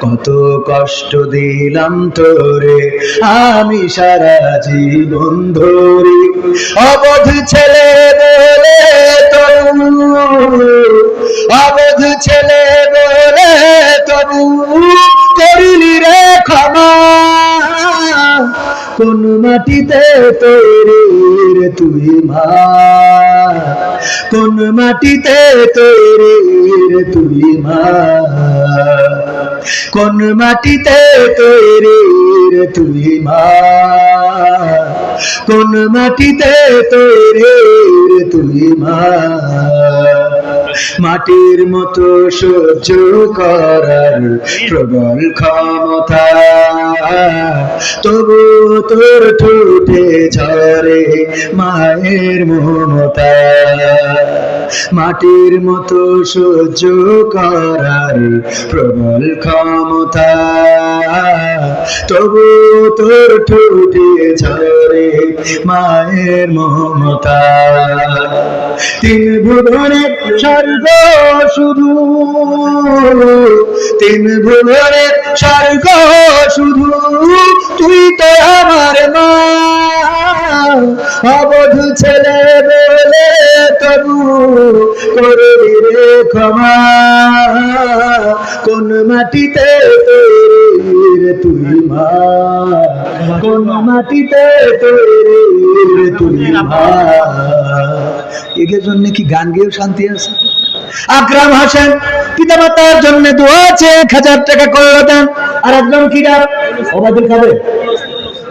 কত কষ্ট দিলাম তোরে, আমি সারা জীবন ধরে। অবধ ছেলে বলে তরু অবধ ছেলে বলে তবু করিলি রে ক্ষমা। কোন মাটিতে তৈরি রে তুই মা? কোন মাটিতে তৈরি রে তুই মা? কোন মাটিতে তৈরি তুই মা? কোন মাটিতে তৈরি তুই মা? মাটির মতো সহ্য করার প্রবল ক্ষমতা। তবু তোর ঠোঁটে ঝরে মায়ের মমতা। মাটির মতো সহ্য করার প্রবল ক্ষমতা। তবু তোর ঠোঁটে ঝরে মায়ের মমতা। তিন ভুবনের স্বর্গ শুধু। তিন ভুবনের স্বর্গ শুধু। তুই তো আমার মা। অবধ ছেলে বলে তবু করবি রে ক্ষমা। কোন মাটিতে তৈরি তুই কোন মাটিতে তৈরি তুই মা? এদের জন্য কি গান গেয়েও শান্তি আছে? আকরাম হাসান পিতা মাতার জন্য দোয়া আছে এক হাজার টাকা করে দেন। আর একজন কি ডাক ওবাদুল কাদের? ও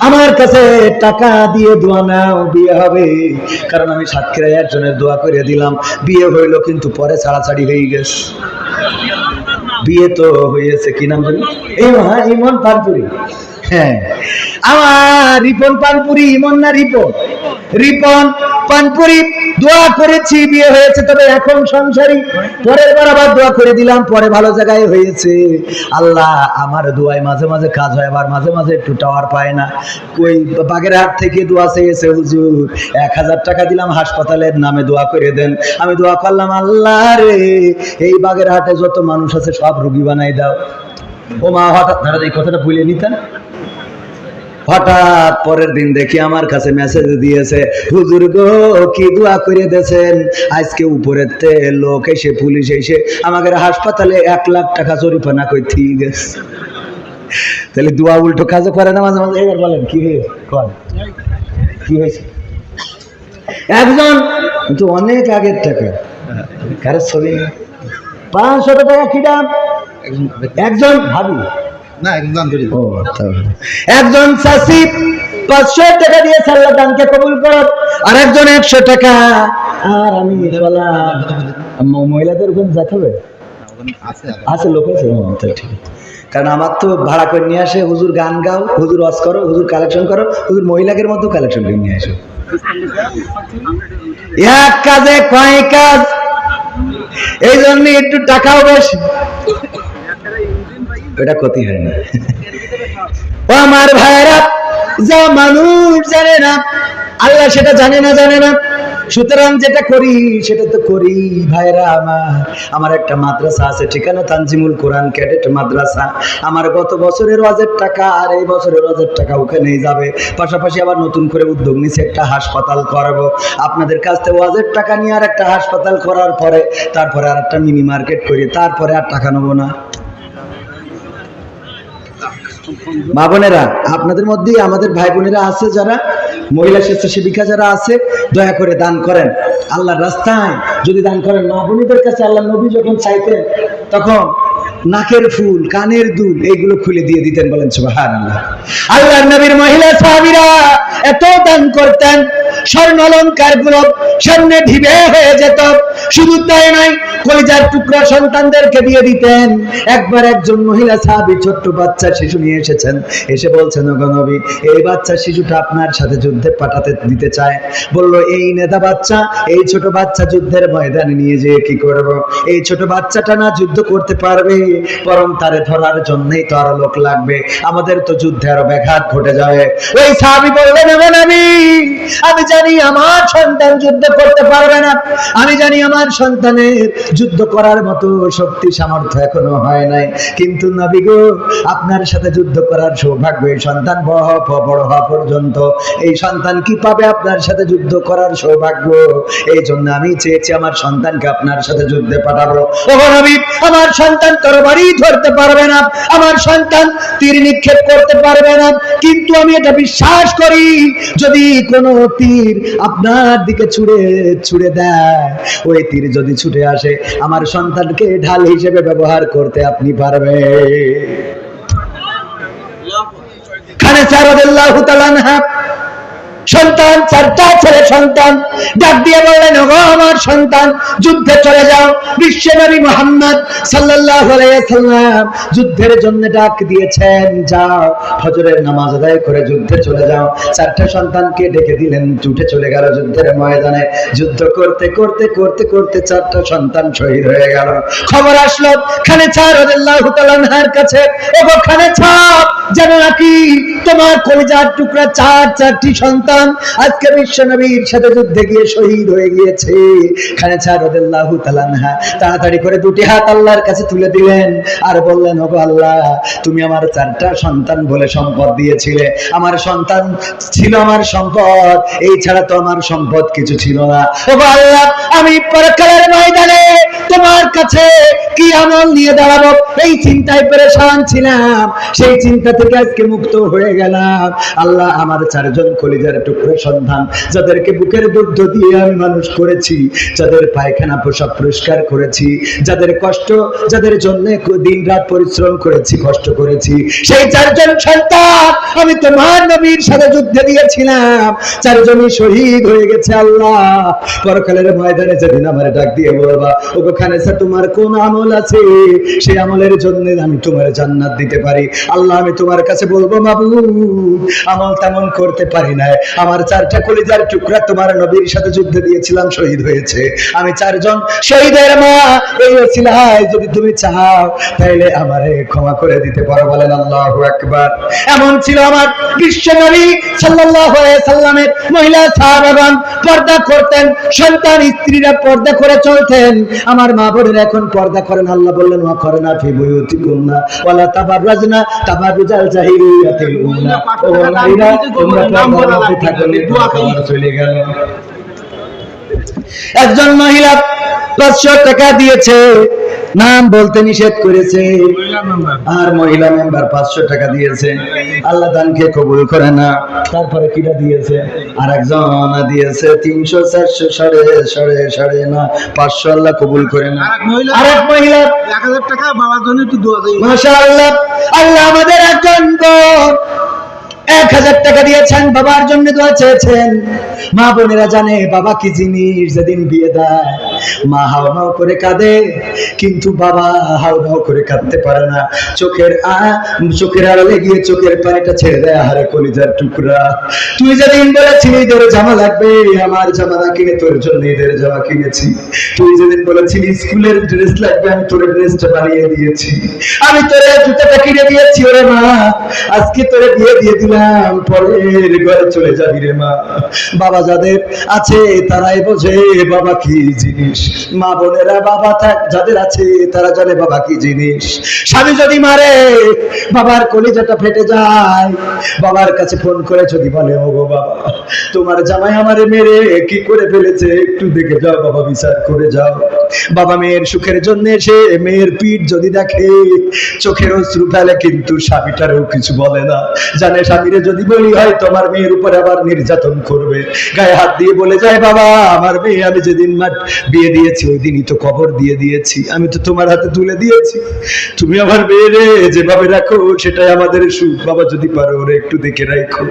আমার কাছে টাকা দিয়ে দোয়া নাও, বিয়ে হবে। কারণ আমি সাতক্ষীরায় একজনের দোয়া করে দিলাম। বিয়ে হইল কিন্তু পরে ছাড়াছাড়ি হয়ে গেছে। বিয়ে তো হয়েছে, কি নাম জানি? এই মহা ইমন পানপুরি। হ্যাঁ। আমার রিপন পানপুরি, ইমন না রিপন? রিপন পানপুরি দোয়া করেছি, বিয়ে হয়েছে, তবে এখন সংসারী। পরের বার আবার দোয়া করে দিলাম, পরে ভালো জায়গায় হয়েছে। আল্লাহ, আমার দোয়ায় মাঝে মাঝে কাজ হয়, আবার মাঝে মাঝে একটু টাওয়ার পায় না। ওই বাগেরহাট থেকে দোয়া চেয়েছে হুজুর, এক হাজার টাকা দিলাম, হাসপাতালের নামে দোয়া করে দেন। আমি দোয়া করলাম, আল্লাহ রে, এই বাগেরহাটে যত মানুষ আছে, সব রুগী বানাই দাও। ও মা, হঠাৎ দাঁড়া এই কথাটা ভুলে নিতেন? হঠাৎ পরের দিন দেখি আমার কাছে মেসেজ দিয়েছে, হুজুর গো, কি দোয়া করে দেছেন আজকে উপরের লোক এসে, পুলিশ এসে আমাদের হাসপাতালে এক লাখ টাকা জরিমানা কই ঠিক আছে তাহলে দোয়া উল্টো কাজও করে না মাঝে মাঝে? এবার বলেন, কি হয়েছে? কর কি হয়েছে? একজন, কিন্তু অনেক আগের টাকা। কারও ছবি পাঁচশো টাকা কি দাম একজন ভাবি। না একদম ধরি। ও একজন চাষি পাঁচশো টাকা দিয়ে দানকে কবুল করো। আর একজন একশো টাকা আর আমি মহিলাদের ওখানে যেতে হবে? আছে আছে লোক আছে? ঠিক কারণ আমার তো ভাড়া করে নিয়ে আসে হুজুর গান গাও হুজুর ওয়াজ করো হুজুর কালেকশন করো হুজুর মহিলাদের মধ্যে কালেকশন করে নিয়ে আসো। এক কাজে কয় কাজ? এই জন্য একটু টাকাও বেশি। এটা ক্ষতি হয় না। ও আমার ভাইরা যা মানুষ জানে না, আল্লাহ সেটা জানে না জানে না। সুতরাং যেটা করি, সেটা তো করি ভাইরা আমার। আমার একটা মাদ্রাসা আছে, ঠিকানা তানজিমুল কোরআন ক্যাডেট মাদ্রাসা। আমার গত বছরের ওয়াজের টাকা আর এই বছরের ওয়াজের টাকা ওখানেই যাবে। পাশাপাশি আবার নতুন করে উদ্যোগ নিচ্ছে একটা হাসপাতাল করাবো। আপনাদের কাছ থেকে ওয়াজের টাকা নিয়ে আর একটা হাসপাতাল করার পরে, তারপরে আর একটা মিনি মার্কেট করি, তারপরে আর টাকা নেব না। মা বোনেরা, আপনাদের মধ্যেই আমাদের ভাই বোনেরা আছে যারা, মহিলা স্বেচ্ছাসেবিকা যারা আছে, দয়া করে দান করেন। আল্লাহর রাস্তায় যদি দান করেন, মা বোনেদের কাছে আল্লাহ নবী যখন চাইতেন, তখন নাকের ফুল, কানের দুল, এইগুলো খুলে দিয়ে দিতেন, বলেন আল্লাহর নবীর মহিলা সাহাবীরা এত দান করতেন, স্বর্ণ অলংকারগুলো সামনে ঢিবে হয়ে যেত। শুধু তাই নয় কলিজার টুকরা সন্তানদেরকে দিয়ে দিতেন। একবার একজন মহিলা সাহাবী ছোট্ট বাচ্চা শিশু নিয়ে এসেছেন। এসে বলছেন, ওগো নবী, এই বাচ্চা শিশুটা আপনার সাথে যুদ্ধে পাঠাতে দিতে চায়। বলল, এই নেতা বাচ্চা, এই ছোট বাচ্চা যুদ্ধের ময়দানে নিয়ে যেয়ে কি করব? এই ছোট বাচ্চাটা না যুদ্ধ করতে পারবে, বরং তারে ধরার জন্যই তো আরও লোক লাগবে। আমাদের তো যুদ্ধে আরও ব্যাঘাত ঘটে যাবে। ওই সাহাবী বললেন, "ওগো নবী, আমি জানি আমার সন্তান যুদ্ধ করতে পারবে না। আমি জানি আমার সন্তানের যুদ্ধ করার মতো শক্তি, সামর্থ্য এখনও হয় নাই। কিন্তু নবী আপনার সাথে যুদ্ধ করার সৌভাগ্য এই সন্তান বড় হওয়া- বড় পর্যন্ত। এই সন্তান কি পাবে আপনার সাথে যুদ্ধ করার সৌভাগ্য? এই জন্য আমি চেয়েছি আমার সন্তানকে আপনার সাথে যুদ্ধে পাঠাবো। ও নবী, আমার সন্তান তরবারি ধরতে পারবে না। আমার সন্তান তীর নিক্ষেপ করতে পারবে না। কিন্তু আমি এটা বিশ্বাস করি, যদি কোনো তীর আপনার দিকে ছুড়ে ছুড়ে দেয়। ওই তীর যদি ছুটে আসে, আমার সন্তানকে ঢাল হিসেবে ব্যবহার করতে আপনি পারবে খানে সন্তান চারটা ছেলে সন্তান। ডাক দিয়ে বললেন, ওগো আমার সন্তান, যুদ্ধে চলে যাও। বিশ্ব নবী মোহাম্মদ সাল্লাম যুদ্ধের জন্য ডাক দিয়েছেন, যাও, ফজরের নামাজ আদায় করে যুদ্ধে চলে যাও। চারটা সন্তানকে ডেকে দিলেন উঠে চলে গেল যুদ্ধের ময়দানে। যুদ্ধ করতে করতে করতে করতে চারটা সন্তান শহীদ হয়ে গেল। খবর আসলো, খানে ছা রাদিয়াল্লাহু কাছে। ওগো খানে ছা যেন নাকি তোমার কলিজার টুকরা চার, চারটি সন্তান আজকে বিশ্ব নবীর সাথে যুদ্ধে গিয়ে শহীদ হয়ে গিয়েছে। খানে চারদাল্লাহু তালানহা তাড়াতাড়ি করে দুটি হাত আল্লাহর কাছে তুলে দিলেন। আর বললেন, ওগো আল্লাহ, তুমি আমার চারটা সন্তান বলে সম্পদ দিয়েছিলে। আমার সন্তান ছিল আমার সম্পদ। এই ছাড়া তো আমার সম্পদ কিছু ছিল না। ওগো আল্লাহ, আমি পরকালের ময়দানে তোমার কাছে কি আমল নিয়ে দাঁড়াবো? এই চিন্তায় পেরেশান ছিলাম। সেই চিন্তা থেকে আজকে মুক্ত হয়ে গেলাম। আল্লাহ আমার চারজন কলিজার টুকরো সন্ধান, যাদেরকে বুকের দুগ্ধ দিয়ে আমি মানুষ করেছি, যাদের পায়খানা পোশাক পরিষ্কার করেছি, যাদের কষ্ট, যাদের জন্য দিন রাত পরিশ্রম করেছি, কষ্ট করেছি। সেই চারজন সন্তান আমি তোমার নবীর সাথে যুদ্ধে দিয়েছিলাম চারজনই শহীদ হয়ে গেছে আল্লাহ। পরকালের ময়দানে যেদিন আমার ডাক দিয়ে বলবা ওখানে স্যার তোমার কোন আমল আছে? সেই আমলের জন্য আমি তোমার জান্নাত দিতে পারি। আল্লাহ, আমি তোমার কাছে বলব বাবু আমল তেমন করতে পারি না আমার চারটা কলিজার টুকরা তোমার নবীর সাথে যুদ্ধে দিয়েছিলাম, শহীদ হয়েছে। আমি চারজন শহীদের মা, এই ওসিলায় যদি তুমি চাও, তাইলে আমারে ক্ষমা করে দিতে পারো, বলেন আল্লাহু আকবার। এমন ছিল আমার বিশ্ব নবী সাল্লাল্লাহু আলাইহি সাল্লামের মহিলা সাহাবাগণ, পর্দা করতেন। সন্তান স্ত্রীরা পর্দা করে চলতেন। আমার মা বোন এখন পর্দা করেন। আল্লাহ বললেন ওয়া করেনা ফি বুয়ুতিকুন্না ওয়ালা তাবাররাজনা, তাবাররুজাল জাহিলিয়াতিল উলা ও তোমরা নাম বলা থাকো দোয়া করে চলে গেল। একজন মহিলা পাঁচশো টাকা দিয়েছে। নাম বলতে নিষেধ করেছে। আর মহিলা মেম্বার পাঁচশো টাকা দিয়েছে। আল্লাহ দানকে কবুল করে না। তারপরে কিটা দিয়েছে? আর একজন দিয়েছে তিনশো চারশো সাড়ে সাড়ে সাড়ে না পাঁচশো আল্লাহ কবুল করে না। আর এক মহিলা এক হাজার টাকা বাবার জন্য একটু দোয়া দিই আল্লাহ আল্লাহ আমাদের একজন এক হাজার টাকা দিয়েছেন বাবার জন্য দোয়া চেয়েছেন। মা বোনেরা জানে বাবা কি জিনিস যেদিন বিয়ে দেয়। মা হাও মাও করে কাঁদে, কিন্তু বাবা হাও মাও করে কাঁদতে পারে না। চোখের আ, চোখের আড়ালে গিয়ে চোখের পানিটা ছেড়ে দেয় আহারে কলিজার টুকরা। তুই যেদিন বলেছিলি তোর জামা লাগবে, আমার জামা না কিনে তোর জন্য ঈদের জামা কিনেছি। তুই যেদিন বলেছিলি স্কুলের ড্রেস লাগবে, আমি তোর ড্রেসটা বানিয়ে দিয়েছি। আমি তোর জুতাটা কিনে দিয়েছি ওরে মা। আজকে তোরে বিয়ে দিয়ে দিলাম, পরের ঘরে চলে যাবি রে মা। বাবা যাদের আছে তারাই বোঝে, বাবা কি জিনিস? মা বোনেরা, বাবা থাক যাদের আছে, তারা জানে বাবা কি জিনিস। স্বামী যদি মারে, বাবার কলিজাটা ফেটে যায়। বাবার কাছে ফোন করে যদি বলে ও গো বাবা, তোমার জামাই আমারে মেরে কি করে ফেলেছে? একটু দেখে যাও বাবা, বিচার করে যাও। বাবা মেয়ের সুখের জন্য এসে মেয়ের পিঠ যদি দেখে, চোখের অশ্রু ফেলে, কিন্তু স্বামীটারেও কিছু বলে না। জানে স্বামীরে যদি বলি, হয়, তোমার মেয়ের উপরে আবার নির্যাতন করবে। গায়ে হাত দিয়ে বলে, যায় বাবা, আমার মেয়ে, আমি যেদিন মাঠ বিয়ে বিয়ে দিয়েছি, ওই দিনই তো কবর দিয়ে দিয়েছি। আমি তো তোমার হাতে তুলে দিয়েছি। তুমি আমার মেয়ে রে, যেভাবে রাখো, সেটাই আমাদের সুখ। বাবা, যদি পারো, ওরে একটু দেখে রাখো।